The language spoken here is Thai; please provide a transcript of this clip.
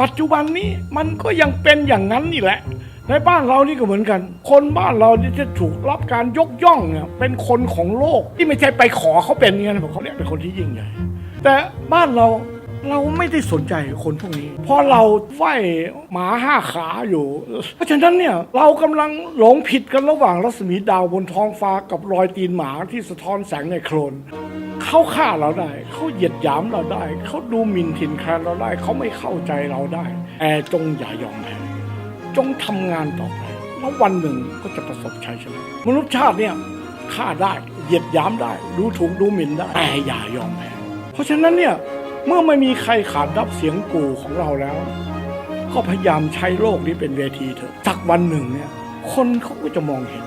ปัจจุบันนี้มันก็ยังเป็นอย่างนั้นนี่แหละ ในบ้านเรานี่ก็เหมือนกัน คนบ้านเราที่จะถูกรับการยกย่องเนี่ยเป็นคนของโลกที่ไม่ใช่ไปขอเขาเป็นเงี้ยนะเขาเรียเป็นคนที่ยิ่งใหญ่แต่บ้านเราเราไม่ได้สนใจคนพวกนี้ เพราะเราไหวหมาห้าขาอยู่ เพราะฉะนั้นเนี่ยเรากำลังหลงผิดกันระหว่างรัศมีดาวบนท้องฟ้ากับรอยตีนหมาที่สะท้อนแสงในโคลน เขาฆ่าเราได้ เขาเหยียดหยามเราได้ เขาดูหมิ่นถิ่นแคลนเราได้ เขาไม่เข้าใจเราได้แต่จงอย่ายอมแพ้จงทำงานต่อไปแล้ววันหนึ่งก็จะประสบชัยชนะมนุษยชาติเนี่ยฆ่าได้เหยียดหยามได้ ดูถูกดูหมิ่นได้ แต่อย่ายอมแพ้เพราะฉะนั้นเนี่ยเมื่อไม่มีใครขานรับเสียงกูของเราแล้ว ก็พยายามใช้โลกนี้เป็นเวทีเถอะสักวันหนึ่งเนี่ยคนเขาก็จะมองเห็น